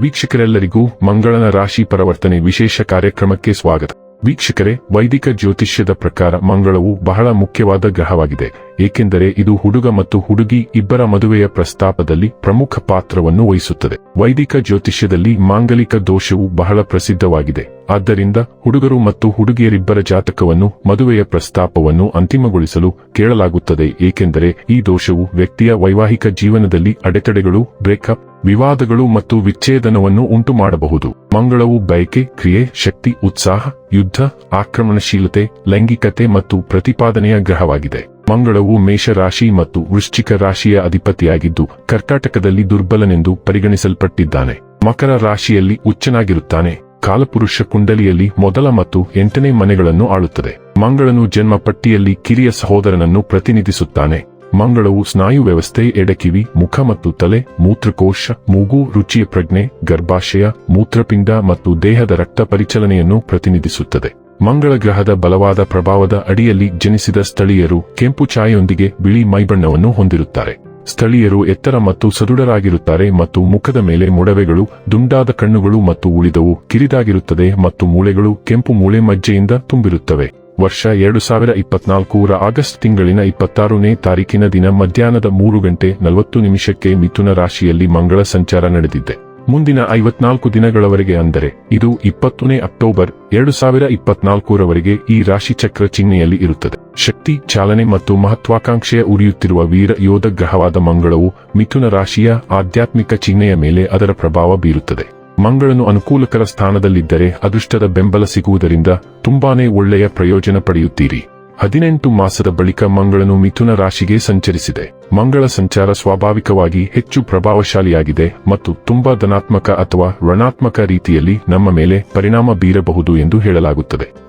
ವೀಕ್ಷಕರೆಲ್ಲರಿಗೂ ಮಂಗಳನ ರಾಶಿ ಪರವರ್ತನೆ ವಿಶೇಷ ಕಾರ್ಯಕ್ರಮಕ್ಕೆ ಸ್ವಾಗತ. ವೀಕ್ಷಕರೇ, ವೈದಿಕ ಜ್ಯೋತಿಷ್ಯದ ಪ್ರಕಾರ ಮಂಗಳವು ಬಹಳ ಮುಖ್ಯವಾದ ಗ್ರಹವಾಗಿದೆ. ಏಕೆಂದರೆ ಇದು ಹುಡುಗ ಮತ್ತು ಹುಡುಗಿ ಇಬ್ಬರ ಮದುವೆಯ ಪ್ರಸ್ತಾಪದಲ್ಲಿ ಪ್ರಮುಖ ಪಾತ್ರವನ್ನು ವಹಿಸುತ್ತದೆ. ವೈದಿಕ ಜ್ಯೋತಿಷ್ಯದಲ್ಲಿ ಮಾಂಗಲಿಕ ದೋಷವು ಬಹಳ ಪ್ರಸಿದ್ಧವಾಗಿದೆ. ಆದ್ದರಿಂದ ಹುಡುಗರು ಮತ್ತು ಹುಡುಗಿಯರಿಬ್ಬರ ಜಾತಕವನ್ನು, ಮದುವೆಯ ಪ್ರಸ್ತಾಪವನ್ನು ಅಂತಿಮಗೊಳಿಸಲು ಕೇಳಲಾಗುತ್ತದೆ. ಏಕೆಂದರೆ ಈ ದೋಷವು ವ್ಯಕ್ತಿಯ ವೈವಾಹಿಕ ಜೀವನದಲ್ಲಿ ಅಡೆತಡೆಗಳು, ಬ್ರೇಕಪ್, ವಿವಾದಗಳು ಮತ್ತು ವಿಚ್ಛೇದನವನ್ನು ಉಂಟು ಮಾಡಬಹುದು ಮಂಗಳವು ಬಯಕೆ, ಕ್ರಿಯೆ, ಶಕ್ತಿ, ಉತ್ಸಾಹ, ಯುದ್ಧ, ಆಕ್ರಮಣಶೀಲತೆ, ಲೈಂಗಿಕತೆ ಮತ್ತು ಪ್ರತಿಪಾದನೆಯ ಗ್ರಹವಾಗಿದೆ. ಮಂಗಳವು ಮೇಷರಾಶಿ ಮತ್ತು ವೃಶ್ಚಿಕ ರಾಶಿಯ ಅಧಿಪತಿಯಾಗಿದ್ದು, ಕರ್ಕಾಟಕದಲ್ಲಿ ದುರ್ಬಲನೆಂದು ಪರಿಗಣಿಸಲ್ಪಟ್ಟಿದ್ದಾನೆ. ಮಕರ ರಾಶಿಯಲ್ಲಿ ಉಚ್ಚನಾಗಿರುತ್ತಾನೆ ಕಾಲಪುರುಷ ಕುಂಡಲಿಯಲ್ಲಿ ಮೊದಲ ಮತ್ತು ಎಂಟನೇ ಮನೆಗಳನ್ನು ಆಳುತ್ತದೆ. ಮಂಗಳನು ಜನ್ಮ ಪಟ್ಟಿಯಲ್ಲಿ ಕಿರಿಯ ಸಹೋದರನನ್ನು ಪ್ರತಿನಿಧಿಸುತ್ತಾನೆ. ಮಂಗಳವು ಸ್ನಾಯು ವ್ಯವಸ್ಥೆ, ಎಡಕಿವಿ, ಮುಖ ಮತ್ತು ತಲೆ, ಮೂತ್ರಕೋಶ, ಮೂಗು, ರುಚಿಯ ಪ್ರಜ್ಞೆ, ಗರ್ಭಾಶಯ, ಮೂತ್ರಪಿಂಡ ಮತ್ತು ದೇಹದ ರಕ್ತ ಪರಿಚಲನೆಯನ್ನು ಪ್ರತಿನಿಧಿಸುತ್ತದೆ. ಮಂಗಳ ಗ್ರಹದ ಬಲವಾದ ಪ್ರಭಾವದ ಅಡಿಯಲ್ಲಿ ಜನಿಸಿದ ಸ್ಥಳೀಯರು ಕೆಂಪು ಛಾಯೆಯೊಂದಿಗೆ ಬಿಳಿ ಮೈಬಣ್ಣವನ್ನು ಹೊಂದಿರುತ್ತಾರೆ. ಸ್ಥಳೀಯರು ಎತ್ತರ ಮತ್ತು ಸದೃಢರಾಗಿರುತ್ತಾರೆ ಮತ್ತು ಮುಖದ ಮೇಲೆ ಮೊಡವೆಗಳು, ದುಂಡಾದ ಕಣ್ಣುಗಳು ಮತ್ತು ಉಳಿದವು ಕಿರಿದಾಗಿರುತ್ತದೆ ಮತ್ತು ಮೂಳೆಗಳು ಕೆಂಪು ಮೂಳೆ ಮಜ್ಜೆಯಿಂದ ತುಂಬಿರುತ್ತವೆ. ವರ್ಷ ಎರಡು ಸಾವಿರ ಇಪ್ಪತ್ನಾಲ್ಕೂರ ಆಗಸ್ಟ್ ತಿಂಗಳಿನ ಇಪ್ಪತ್ತಾರನೇ ತಾರೀಕಿನ ದಿನ ಮಧ್ಯಾಹ್ನದ ಮೂರು ಗಂಟೆ ನಲವತ್ತು ನಿಮಿಷಕ್ಕೆ ಮಿಥುನ ರಾಶಿಯಲ್ಲಿ ಮಂಗಳ ಸಂಚಾರ ನಡೆದಿದೆ. ಮುಂದಿನ ಐವತ್ನಾಲ್ಕು ದಿನಗಳವರೆಗೆ ಅಂದರೆ ಇದು ಇಪ್ಪತ್ತನೇ ಅಕ್ಟೋಬರ್ ಎರಡು ಸಾವಿರ ಇಪ್ಪತ್ನಾಲ್ಕರವರೆಗೆ ಈ ರಾಶಿ ಚಕ್ರ ಚಿಹ್ನೆಯಲ್ಲಿ ಇರುತ್ತದೆ. ಶಕ್ತಿ, ಚಾಲನೆ ಮತ್ತು ಮಹತ್ವಾಕಾಂಕ್ಷೆಯ ಉರಿಯುತ್ತಿರುವ ವೀರ ಯೋಧ ಗ್ರಹವಾದ ಮಂಗಳವು ಮಿಥುನ ರಾಶಿಯ ಆಧ್ಯಾತ್ಮಿಕ ಚಿಹ್ನೆಯ ಮೇಲೆ ಅದರ ಪ್ರಭಾವ ಬೀರುತ್ತದೆ. ಮಂಗಳನು ಅನುಕೂಲಕರ ಸ್ಥಾನದಲ್ಲಿದ್ದರೆ ಅದೃಷ್ಟದ ಬೆಂಬಲ ಸಿಗುವುದರಿಂದ ತುಂಬಾನೇ ಒಳ್ಳೆಯ ಪ್ರಯೋಜನ ಪಡೆಯುತ್ತೀರಿ. ಹದಿನೆಂಟು ಮಾಸದ ಬಳಿಕ ಮಂಗಳನು ಮಿಥುನ ರಾಶಿಗೆ ಸಂಚರಿಸಿದೆ. ಮಂಗಳ ಸಂಚಾರ ಸ್ವಾಭಾವಿಕವಾಗಿ ಹೆಚ್ಚು ಪ್ರಭಾವಶಾಲಿಯಾಗಿದೆ ಮತ್ತು ತುಂಬಾ ಧನಾತ್ಮಕ ಅಥವಾ ಋಣಾತ್ಮಕ ರೀತಿಯಲ್ಲಿ ನಮ್ಮ ಮೇಲೆ ಪರಿಣಾಮ ಬೀರಬಹುದು ಎಂದು ಹೇಳಲಾಗುತ್ತದೆ.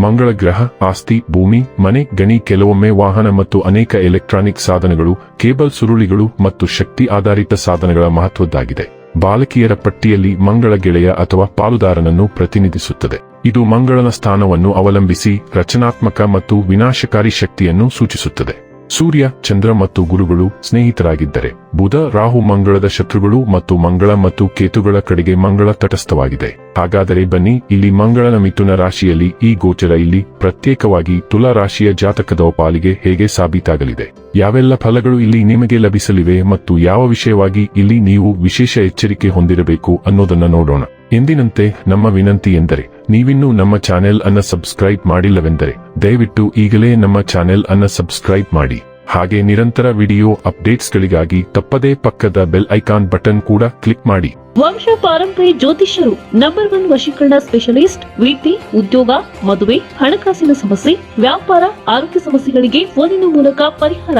ಮಂಗಳ ಗ್ರಹ, ಆಸ್ತಿ, ಭೂಮಿ, ಮನೆ, ಗಣಿ, ಕೆಲವೊಮ್ಮೆ ವಾಹನ ಮತ್ತು ಅನೇಕ ಎಲೆಕ್ಟ್ರಾನಿಕ್ ಸಾಧನಗಳು, ಕೇಬಲ್ ಸುರುಳಿಗಳು ಮತ್ತು ಶಕ್ತಿ ಆಧಾರಿತ ಸಾಧನಗಳ ಮಹತ್ವದ್ದಾಗಿದೆ. ಬಾಲಕಿಯರ ಪಟ್ಟಿಯಲ್ಲಿ ಮಂಗಳ ಗೆಳೆಯ ಅಥವಾ ಪಾಲುದಾರನನ್ನು ಪ್ರತಿನಿಧಿಸುತ್ತದೆ. ಇದು ಮಂಗಳನ ಸ್ಥಾನವನ್ನು ಅವಲಂಬಿಸಿ ರಚನಾತ್ಮಕ ಮತ್ತು ವಿನಾಶಕಾರಿ ಶಕ್ತಿಯನ್ನು ಸೂಚಿಸುತ್ತದೆ. ಸೂರ್ಯ, ಚಂದ್ರ ಮತ್ತು ಗುರುಗಳು ಸ್ನೇಹಿತರಾಗಿದ್ದರೆ ಬುಧ, ರಾಹು ಮಂಗಳದ ಶತ್ರುಗಳು ಮತ್ತು ಮಂಗಳ ಮತ್ತು ಕೇತುಗಳ ಕಡೆಗೆ ಮಂಗಳ ತಟಸ್ಥವಾಗಿದೆ. ಹಾಗಾದರೆ ಬನ್ನಿ, ಇಲ್ಲಿ ಮಂಗಳನ ಮಿಥುನ ರಾಶಿಯಲ್ಲಿ ಈ ಗೋಚರ ಇಲ್ಲಿ ಪ್ರತ್ಯೇಕವಾಗಿ ತುಲಾ ರಾಶಿಯ ಜಾತಕದ ಪಾಲಿಗೆ ಹೇಗೆ ಸಾಬೀತಾಗಲಿದೆ? ಯಾವೆಲ್ಲ ಫಲಗಳು ಇಲ್ಲಿ ನಿಮಗೆ ಲಭಿಸಲಿವೆ ಮತ್ತು ಯಾವ ವಿಷಯವಾಗಿ ಇಲ್ಲಿ ನೀವು ವಿಶೇಷ ಎಚ್ಚರಿಕೆ ಹೊಂದಿರಬೇಕು ಅನ್ನೋದನ್ನ ನೋಡೋಣ. ಎಂದಿನಂತೆ, ನಮ್ಮ ವಿನಂತಿ ಎಂದರೆ, ನೀವಿನ್ನೂ ನಮ್ಮ ಚಾನೆಲ್ ಅನ್ನ ಸಬ್ಸ್ಕ್ರೈಬ್ ಮಾಡಿಲ್ಲವೆಂದರೆ, ದಯವಿಟ್ಟು ಈಗಲೇ ನಮ್ಮ ಚಾನೆಲ್ ಅನ್ನ ಸಬ್ಸ್ಕ್ರೈಬ್ ಮಾಡಿ. ಹಾಗೆ ನಿರಂತರ ವಿಡಿಯೋ ಅಪ್ಡೇಟ್ಸ್ಗಳಿಗಾಗಿ ತಪ್ಪದೇ ಪಕ್ಕದ ಬೆಲ್ ಐಕಾನ್ ಬಟನ್ ಕೂಡ ಕ್ಲಿಕ್ ಮಾಡಿ. ವಂಶ ಪಾರಂಪರಿ ಜ್ಯೋತಿಷ್ಯರು ನಂಬರ್ ಒನ್ ವಶೀಕರಣ ಸ್ಪೆಷಲಿಸ್ಟ್ ವೃತ್ತಿ ಉದ್ಯೋಗ ಮದುವೆ ಹಣಕಾಸಿನ ಸಮಸ್ಯೆ ವ್ಯಾಪಾರ ಆರೋಗ್ಯ ಸಮಸ್ಯೆಗಳಿಗೆ ಫೋನಿನ ಮೂಲಕ ಪರಿಹಾರ.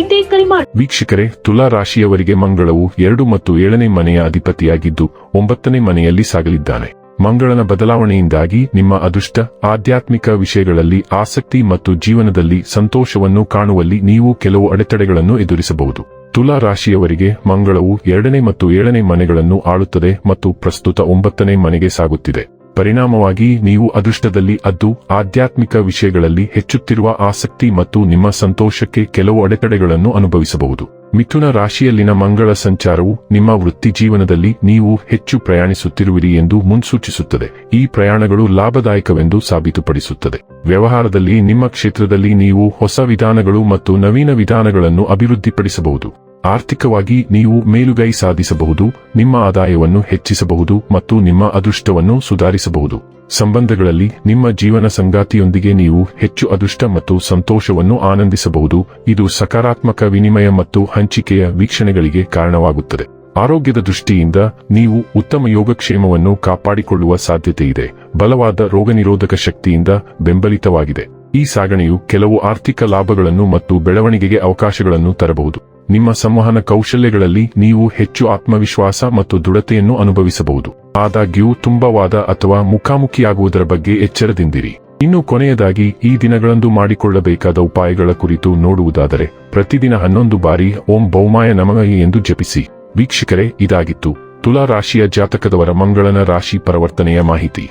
ಇಂದೇ ಕರೆ ಮಾಡಿ ವೀಕ್ಷಕರೇ ತುಲಾ ರಾಶಿಯವರಿಗೆ ಮಂಗಳವು ಎರಡು ಮತ್ತು ಏಳನೇ ಮನೆಯ ಅಧಿಪತಿಯಾಗಿದ್ದು ಒಂಬತ್ತನೇ ಮನೆಯಲ್ಲಿ ಸಾಗಲಿದ್ದಾನೆ. ಮಂಗಳನ ಬದಲಾವಣೆಯಿಂದಾಗಿ ನಿಮ್ಮ ಅದೃಷ್ಟ, ಆಧ್ಯಾತ್ಮಿಕ ವಿಷಯಗಳಲ್ಲಿ ಆಸಕ್ತಿ ಮತ್ತು ಜೀವನದಲ್ಲಿ ಸಂತೋಷವನ್ನು ಕಾಣುವಲ್ಲಿ ನೀವು ಕೆಲವು ಅಡೆತಡೆಗಳನ್ನು ಎದುರಿಸಬಹುದು. ತುಲಾ ರಾಶಿಯವರಿಗೆ ಮಂಗಳವು ಎರಡನೇ ಮತ್ತು ಏಳನೇ ಮನೆಗಳನ್ನು ಆಳುತ್ತದೆ ಮತ್ತು ಪ್ರಸ್ತುತ ಒಂಬತ್ತನೇ ಮನೆಗೆ ಸಾಗುತ್ತಿದೆ. ಪರಿಣಾಮವಾಗಿ ನೀವು ಅದೃಷ್ಟದಲ್ಲಿ ಅದ್ದು ಆಧ್ಯಾತ್ಮಿಕ ವಿಷಯಗಳಲ್ಲಿ ಹೆಚ್ಚುತ್ತಿರುವ ಆಸಕ್ತಿ ಮತ್ತು ನಿಮ್ಮ ಸಂತೋಷಕ್ಕೆ ಕೆಲವು ಅಡೆತಡೆಗಳನ್ನು ಅನುಭವಿಸಬಹುದು. ಮಿಥುನ ರಾಶಿಯಲ್ಲಿನ ಮಂಗಳ ಸಂಚಾರವು ನಿಮ್ಮ ವೃತ್ತಿ ಜೀವನದಲ್ಲಿ ನೀವು ಹೆಚ್ಚು ಪ್ರಯಾಣಿಸುತ್ತಿರುವಿರಿ ಎಂದು ಮುನ್ಸೂಚಿಸುತ್ತದೆ. ಈ ಪ್ರಯಾಣಗಳು ಲಾಭದಾಯಕವೆಂದು ಸಾಬೀತುಪಡಿಸುತ್ತದೆ. ವ್ಯವಹಾರದಲ್ಲಿ ನಿಮ್ಮ ಕ್ಷೇತ್ರದಲ್ಲಿ ನೀವು ಹೊಸ ವಿಧಾನಗಳು ಮತ್ತು ನವೀನ ವಿಧಾನಗಳನ್ನು ಅಭಿವೃದ್ಧಿಪಡಿಸಬಹುದು. ಆರ್ಥಿಕವಾಗಿ ನೀವು ಮೇಲುಗೈ ಸಾಧಿಸಬಹುದು, ನಿಮ್ಮ ಆದಾಯವನ್ನು ಹೆಚ್ಚಿಸಬಹುದು ಮತ್ತು ನಿಮ್ಮ ಅದೃಷ್ಟವನ್ನು ಸುಧಾರಿಸಬಹುದು. ಸಂಬಂಧಗಳಲ್ಲಿ ನಿಮ್ಮ ಜೀವನ ಸಂಗಾತಿಯೊಂದಿಗೆ ನೀವು ಹೆಚ್ಚು ಅದೃಷ್ಟ ಮತ್ತು ಸಂತೋಷವನ್ನು ಆನಂದಿಸಬಹುದು, ಇದು ಸಕಾರಾತ್ಮಕ ವಿನಿಮಯ ಮತ್ತು ಹಂಚಿಕೆಯ ವೀಕ್ಷಣೆಗಳಿಗೆ ಕಾರಣವಾಗುತ್ತದೆ. ಆರೋಗ್ಯದ ದೃಷ್ಟಿಯಿಂದ ನೀವು ಉತ್ತಮ ಯೋಗಕ್ಷೇಮವನ್ನು ಕಾಪಾಡಿಕೊಳ್ಳುವ ಸಾಧ್ಯತೆಯಿದೆ, ಬಲವಾದ ರೋಗನಿರೋಧಕ ಶಕ್ತಿಯಿಂದ ಬೆಂಬಲಿತವಾಗಿದೆ. ಈ ಸಾಗಣೆಯು ಕೆಲವು ಆರ್ಥಿಕ ಲಾಭಗಳನ್ನು ಮತ್ತು ಬೆಳವಣಿಗೆಗೆ ಅವಕಾಶಗಳನ್ನು ತರಬಹುದು. ನಿಮ್ಮ ಸಂವಹನ ಕೌಶಲ್ಯಗಳಲ್ಲಿ ನೀವು ಹೆಚ್ಚು ಆತ್ಮವಿಶ್ವಾಸ ಮತ್ತು ದೃಢತೆಯನ್ನು ಅನುಭವಿಸಬಹುದು. ಆದಾಗ್ಯೂ ತುಂಬವಾದ ಅಥವಾ ಮುಖಾಮುಖಿಯಾಗುವುದರ ಬಗ್ಗೆ ಎಚ್ಚರದಿಂದಿರಿ. ಇನ್ನು ಕೊನೆಯದಾಗಿ, ಈ ದಿನಗಳಂದು ಮಾಡಿಕೊಳ್ಳಬೇಕಾದ ಉಪಾಯಗಳ ಕುರಿತು ನೋಡುವುದಾದರೆ, ಪ್ರತಿದಿನ ಹನ್ನೊಂದು ಬಾರಿ ಓಂ ಬೌಮಾಯ ನಮಃ ಎಂದು ಜಪಿಸಿ. ವೀಕ್ಷಕರೇ, ಇದಾಗಿತ್ತು. ತುಲಾ ರಾಶಿಯ ಜಾತಕದವರ ಮಂಗಳನ ರಾಶಿ ಪರಿವರ್ತನೆಯ ಮಾಹಿತಿ.